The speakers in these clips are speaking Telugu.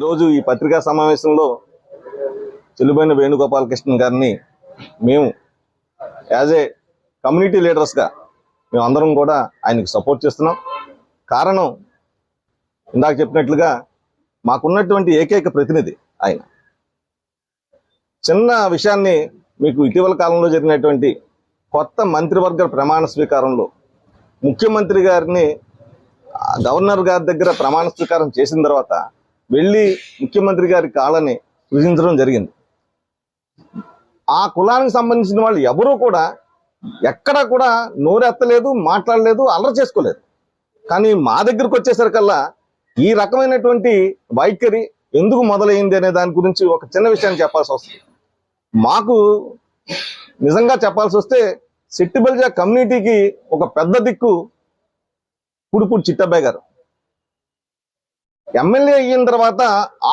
ఈరోజు ఈ పత్రికా సమావేశంలో చెల్లుబైన వేణుగోపాలకృష్ణ గారిని మేము యాజ్ ఏ కమ్యూనిటీ లీడర్స్గా మేము అందరం కూడా ఆయనకి సపోర్ట్ చేస్తున్నాం. కారణం ఇందాక చెప్పినట్లుగా మాకున్నటువంటి ఏకైక ప్రతినిధి ఆయన. చిన్న విషయాన్ని మీకు ఇటీవల కాలంలో జరిగినటువంటి కొత్త మంత్రివర్గ ప్రమాణ స్వీకారంలో ముఖ్యమంత్రి గారిని గవర్నర్ గారి దగ్గర ప్రమాణ స్వీకారం చేసిన తర్వాత వెళ్ళి ముఖ్యమంత్రి గారి కాళ్ళని సృజించడం జరిగింది. ఆ కులానికి సంబంధించిన వాళ్ళు ఎవరూ కూడా ఎక్కడ కూడా నోరెత్తలేదు మాట్లాడలేదు అల్లరి చేసుకోలేదు. కానీ మా దగ్గరకు వచ్చేసరికల్లా ఈ రకమైనటువంటి వైఖరి ఎందుకు మొదలైంది అనే దాని గురించి ఒక చిన్న విషయాన్ని చెప్పాల్సి వస్తుంది. మాకు నిజంగా చెప్పాల్సి వస్తే సిట్టిబల్జా కమ్యూనిటీకి ఒక పెద్ద దిక్కు కుడుపూడి చిట్టబ్బాయి గారు. ఎమ్మెల్యే అయిన తర్వాత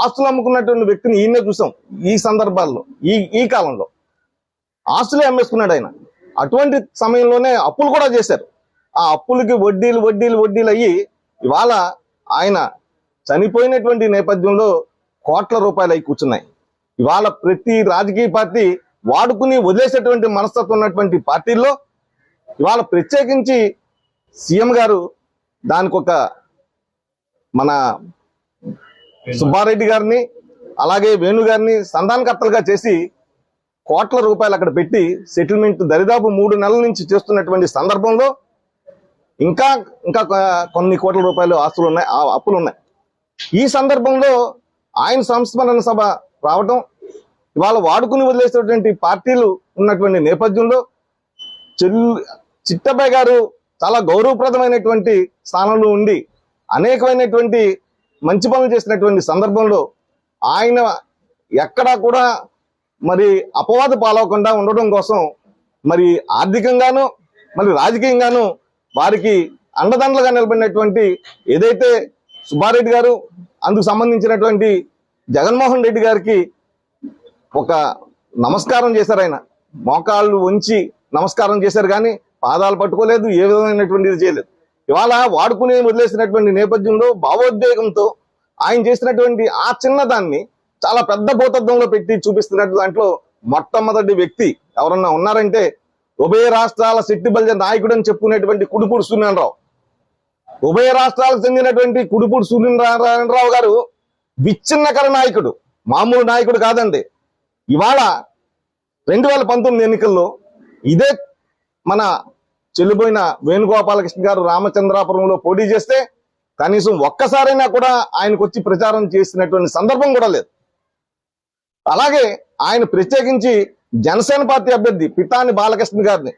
ఆస్తులు అమ్ముకున్నటువంటి వ్యక్తిని ఈయనే చూసాం ఈ సందర్భాల్లో ఈ ఈ కాలంలో. ఆస్తులే అమ్మేసుకున్నాడు ఆయన. అటువంటి సమయంలోనే అప్పులు కూడా చేశారు. ఆ అప్పులకి వడ్డీలు వడ్డీలు వడ్డీలు అయ్యి ఇవాళ ఆయన చనిపోయినటువంటి నేపథ్యంలో కోట్ల రూపాయలు అయి కూర్చున్నాయి. ఇవాళ ప్రతి రాజకీయ పార్టీ వాడుకుని వదిలేసేటువంటి మనస్తత్వం ఉన్నటువంటి పార్టీల్లో ఇవాళ ప్రత్యేకించి సీఎం గారు దానికి ఒక మన సుబ్బారెడ్డి గారిని అలాగే వేణు గారిని సంధానకర్తలుగా చేసి కోట్ల రూపాయలు అక్కడ పెట్టి సెటిల్మెంట్ దరిదాపు మూడు నెలల నుంచి చేస్తున్నటువంటి సందర్భంలో ఇంకా ఇంకా కొన్ని కోట్ల రూపాయలు ఆస్తులు ఉన్నాయి ఆ అప్పులు ఉన్నాయి. ఈ సందర్భంలో ఆయన సంస్మరణ సభ రావటం ఇవాళ వాడుకుని వదిలేసినటువంటి పార్టీలు ఉన్నటువంటి నేపథ్యంలో చెల్లు చిట్టబ్బాయి గారు చాలా గౌరవప్రదమైనటువంటి స్థానంలో ఉండి అనేకమైనటువంటి మంచి పనులు చేసినటువంటి సందర్భంలో ఆయన ఎక్కడా కూడా మరి అపవాద పాలవకుండా ఉండడం కోసం మరి ఆర్థికంగాను మరి రాజకీయంగాను వారికి అండదండలుగా నిలబడినటువంటి ఏదైతే సుబ్బారెడ్డి గారు అందుకు సంబంధించినటువంటి జగన్మోహన్ రెడ్డి గారికి ఒక నమస్కారం చేశారు ఆయన. మోకాళ్ళు ఉంచి నమస్కారం చేశారు కానీ పాదాలు పట్టుకోలేదు ఏ విధమైనటువంటిది చేయలేదు. ఇవాళ వాడుకుని వదిలేసినటువంటి నేపథ్యంలో భావోద్వేగంతో ఆయన చేసినటువంటి ఆ చిన్నదాన్ని చాలా పెద్ద భూతత్వంలో పెట్టి చూపిస్తున్నట్టు దాంట్లో మొట్టమొదటి వ్యక్తి ఎవరన్నా ఉన్నారంటే ఉభయ రాష్ట్రాల శక్తి బలిజ నాయకుడు అని చెప్పుకునేటువంటి కుడుపూడి సూర్యనారాయణరావు. ఉభయ రాష్ట్రాలకు చెందినటువంటి కుడుపూడి సూర్యనారాయణరావు గారు విచ్ఛిన్నకర నాయకుడు మామూలు నాయకుడు కాదండి. ఇవాళ రెండు వేల పంతొమ్మిది ఎన్నికల్లో ఇదే మన చెల్లిపోయిన వేణుగోపాలకృష్ణ గారు రామచంద్రాపురంలో పోటీ చేస్తే కనీసం ఒక్కసారైనా కూడా ఆయనకు వచ్చి ప్రచారం చేసినటువంటి సందర్భం కూడా లేదు. అలాగే ఆయన ప్రత్యేకించి జనసేన పార్టీ అభ్యర్థి పితాని బాలకృష్ణ గారిని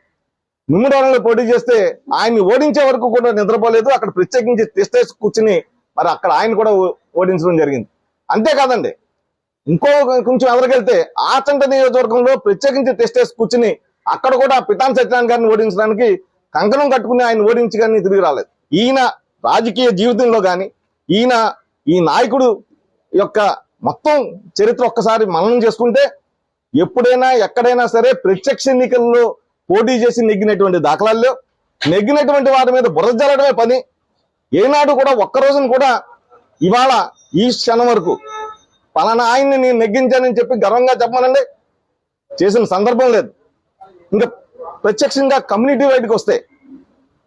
మిమ్మడవరంలో పోటీ చేస్తే ఆయన్ని ఓడించే వరకు కూడా నిద్రపోలేదు. అక్కడ ప్రత్యేకించి తెస్తేసి కూర్చుని మరి అక్కడ ఆయన కూడా ఓడించడం జరిగింది. అంతేకాదండి ఇంకో కొంచెం ఎవరికెళ్తే ఆచంట నియోజకవర్గంలో ప్రత్యేకించి టెస్ట్ వేసి కూర్చుని అక్కడ కూడా పితాన్ సత్యనారాయణ గారిని ఓడించడానికి కంకణం కట్టుకుని ఆయన ఓడించి కానీ తిరిగి రాలేదు. ఈయన రాజకీయ జీవితంలో కానీ ఈయన ఈ నాయకుడు యొక్క మొత్తం చరిత్ర ఒక్కసారి మననం చేసుకుంటే ఎప్పుడైనా ఎక్కడైనా సరే ప్రత్యక్ష ఎన్నికల్లో పోటీ చేసి నెగ్గినటువంటి దాఖలాల్లో నెగ్గినటువంటి వారి మీద బుర్ర జల్లడమే పని. ఏనాడు కూడా ఒక్క రోజున కూడా ఇవాళ ఈ క్షణం వరకు పలానా ఆయన్ని నేను నెగ్గించానని చెప్పి గర్వంగా చెప్పమనండి. చేసిన సందర్భం లేదు. ఇంకా ప్రత్యక్షంగా కమ్యూనిటీ బయటకు వస్తే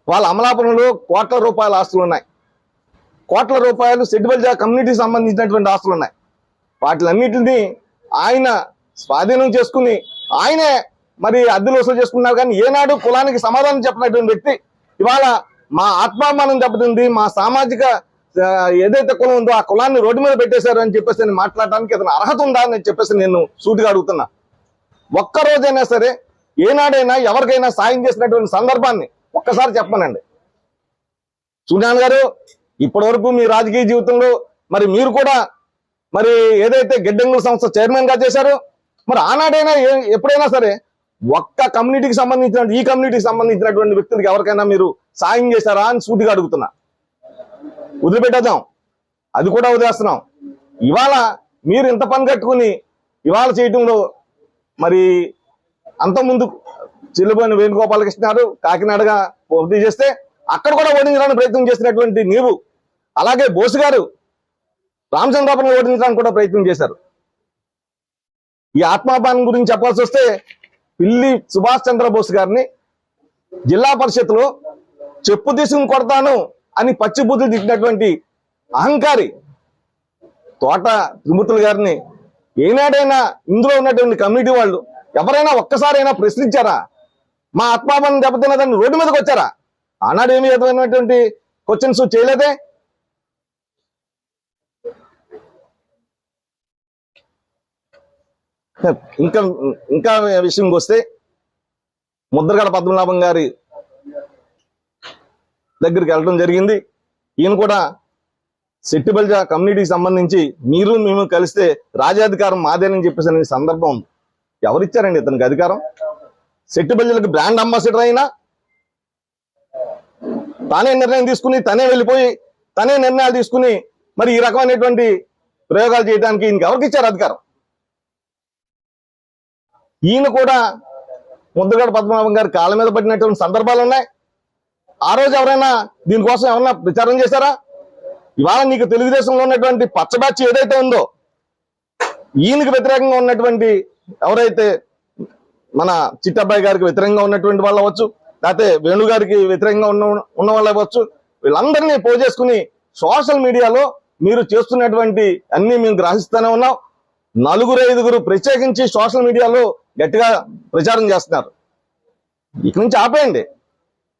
వాళ్ళ అమలాపురంలో కోట్ల రూపాయల ఆస్తులు ఉన్నాయి. కోట్ల రూపాయలు సెడ్బల్జా కమ్యూనిటీకి సంబంధించినటువంటి ఆస్తులు ఉన్నాయి. వాటిలన్నిటిని ఆయన స్వాధీనం చేసుకుని ఆయనే మరి అద్దెలు వసూలు చేసుకున్నారు కానీ ఏనాడు కులానికి సమాధానం చెప్పినటువంటి వ్యక్తి ఇవాళ మా ఆత్మాభిమానం దెబ్బతింది మా సామాజిక ఏదైతే కులం ఉందో ఆ కులాన్ని రోడ్డు మీద పెట్టేశారు అని చెప్పేసి నేను మాట్లాడడానికి అతను అర్హత ఉందా అని చెప్పేసి నేను సూటిగా అడుగుతున్నా. ఒక్క రోజైనా సరే ఏనాడైనా ఎవరికైనా సాయం చేసినటువంటి సందర్భాన్ని ఒక్కసారి చెప్పనండి. సుజాన్ గారు ఇప్పటి వరకు మీ రాజకీయ జీవితంలో మరి మీరు కూడా మరి ఏదైతే గిడ్డంగుల సంస్థ చైర్మన్గా చేశారో మరి ఆనాడైనా ఎప్పుడైనా సరే ఒక్క కమ్యూనిటీకి సంబంధించిన ఈ కమ్యూనిటీకి సంబంధించినటువంటి వ్యక్తులకు ఎవరికైనా మీరు సాయం చేశారా అని సూటిగా అడుగుతున్నా. వదిలిపెట్టేద్దాం. అది కూడా వదిలేస్తున్నాం. ఇవాళ మీరు ఇంత పని కట్టుకుని ఇవాళ చేయటంలో మరి అంతకుముందు చెల్లిపోయిన వేణుగోపాలకృష్ణ గారు కాకినాడగా పోటీ చేస్తే అక్కడ కూడా ఓడించడానికి ప్రయత్నం చేసినటువంటి నీవు అలాగే బోసు గారు రామచంద్రాపురం ఓడించడానికి కూడా ప్రయత్నం చేశారు. ఈ ఆత్మాపానం గురించి చెప్పాల్సి వస్తే పిల్లి సుభాష్ చంద్రబోస్ గారిని జిల్లా పరిషత్లో చెప్పు తీసుకుని కొడతాను అని పచ్చిబుద్ధులు తిట్టినటువంటి అహంకారి తోట త్రిమూర్తులు గారిని ఏనాడైనా ఇందులో ఉన్నటువంటి కమిటీ వాళ్ళు ఎవరైనా ఒక్కసారైనా ప్రశ్నించారా? మా ఆత్మాభిమానం దెబ్బతిన్నదని రోడ్డు మీదకి వచ్చారా? ఆనాడు ఏమి విధమైనటువంటి క్వశ్చన్స్ చేయలేదే? ఇంకా ఇంకా విషయంకి వస్తే ముద్రగడ పద్మనాభం గారి దగ్గరికి వెళ్ళడం జరిగింది. ఈయన కూడా సెట్టిబల్జ కమ్యూనిటీకి సంబంధించి మీరు మేము కలిస్తే రాజ్యాధికారం మాదేనని చెప్పేసి అనే సందర్భం ఉంది. ఎవరిచ్చారండి ఇతనికి అధికారం? సెట్టిబల్జలకు బ్రాండ్ అంబాసిడర్ అయినా తానే నిర్ణయం తీసుకుని తనే వెళ్ళిపోయి తనే నిర్ణయాలు తీసుకుని మరి ఈ రకమైనటువంటి ప్రయోగాలు చేయడానికి ఈయనకి ఎవరికి ఇచ్చారు అధికారం? ఈయన కూడా ముద్దగడ పద్మనాభం గారి కాళ్ళ మీద పడినటువంటి సందర్భాలు ఉన్నాయి. ఆ రోజు ఎవరైనా దీనికోసం ఎవరైనా ప్రచారం చేశారా? ఇవాళ నీకు తెలుగుదేశంలో ఉన్నటువంటి పచ్చబాచి ఏదైతే ఉందో ఈయనకి వ్యతిరేకంగా ఉన్నటువంటి ఎవరైతే మన చిట్టబ్బాయి గారికి వ్యతిరేకంగా ఉన్నటువంటి వాళ్ళు అవ్వచ్చు లేకపోతే వేణు గారికి వ్యతిరేకంగా ఉన్న ఉన్న వాళ్ళు అవ్వచ్చు వీళ్ళందరినీ పోజేసుకుని సోషల్ మీడియాలో మీరు చేస్తున్నటువంటి అన్ని మేము గ్రహిస్తూనే ఉన్నాం. నలుగురు ఐదుగురు ప్రత్యేకించి సోషల్ మీడియాలో గట్టిగా ప్రచారం చేస్తున్నారు. ఇక నుంచి ఆపేయండి.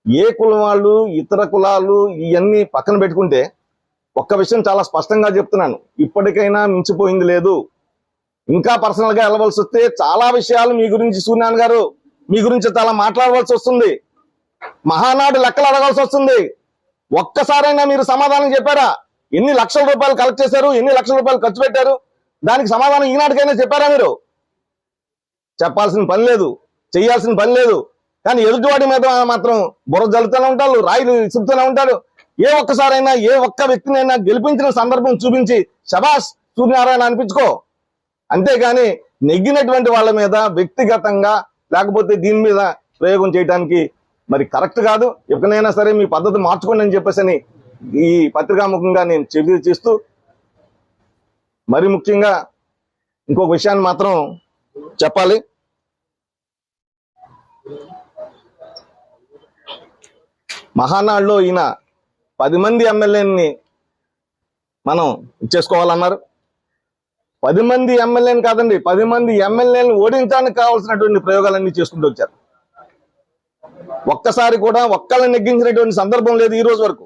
ఏ కులం వాళ్ళు ఇతర కులాలు ఇవన్నీ పక్కన పెట్టుకుంటే ఒక్క విషయం చాలా స్పష్టంగా చెప్తున్నాను. ఇప్పటికైనా మించిపోయింది లేదు. ఇంకా పర్సనల్గా వెళ్ళవలసి వస్తే చాలా విషయాలు మీ గురించి సూర్యనారాయణ గారు మీ గురించి చాలా మాట్లాడవలసి వస్తుంది. మహానాడు లెక్కలు అడగాల్సి వస్తుంది. ఒక్కసారైనా మీరు సమాధానం చెప్పారా? ఎన్ని లక్షల రూపాయలు కలెక్ట్ చేశారు? ఎన్ని లక్షల రూపాయలు ఖర్చు పెట్టారు? దానికి సమాధానం ఈనాటికైనా చెప్పారా మీరు? చెప్పాల్సిన పని లేదు. చేయాల్సిన పని లేదు. కానీ ఎదుటివాడి మీద మాత్రం బుర్ర జల్లుతూనే ఉంటారు రాయిలు ఇసుపుతూనే ఉంటారు. ఏ ఒక్కసారైనా ఏ ఒక్క వ్యక్తినైనా గెలిపించిన సందర్భం చూపించి శబాష్ సూర్యనారాయణ అనిపించుకో. అంతేగాని నెగ్గినటువంటి వాళ్ళ మీద వ్యక్తిగతంగా లేకపోతే దీని మీద ప్రయోగం చేయడానికి మరి కరెక్ట్ కాదు. ఎప్పుడైనా సరే మీ పద్ధతి మార్చుకోండి అని చెప్పేసి అని ఈ పత్రికాముఖంగా నేను చెబి చేస్తూ మరి ముఖ్యంగా ఇంకొక విషయాన్ని మాత్రం చెప్పాలి. మహానాడులో ఈయన పది మంది ఎమ్మెల్యేని మనం ఇచ్చేసుకోవాలన్నారు. పది మంది ఎమ్మెల్యేని కాదండి పది మంది ఎమ్మెల్యేని ఓడించడానికి కావాల్సినటువంటి ప్రయోగాలన్నీ చేసుకుంటూ వచ్చారు. ఒక్కసారి కూడా ఒక్కళ్ళని నెగ్గించినటువంటి సందర్భం లేదు ఈ రోజు వరకు.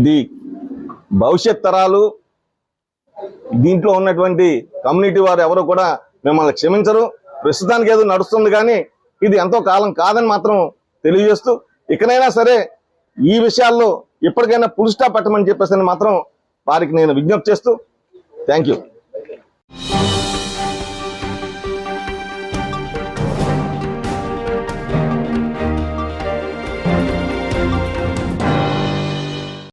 ఇది భవిష్యత్ తరాలు దీంట్లో ఉన్నటువంటి కమ్యూనిటీ వారు ఎవరు కూడా మిమ్మల్ని క్షమించరు. ప్రస్తుతానికి ఏదో నడుస్తుంది కానీ ఇది ఎంతో కాలం కాదని మాత్రం తెలియజేస్తూ ఇకనైనా సరే ఈ విషయాల్లో ఇప్పటికైనా పుల్ స్టాప్ పెట్టమని చెప్పేసి మాత్రం వారికి నేను విజ్ఞప్తి చేస్తూ థ్యాంక్ యూ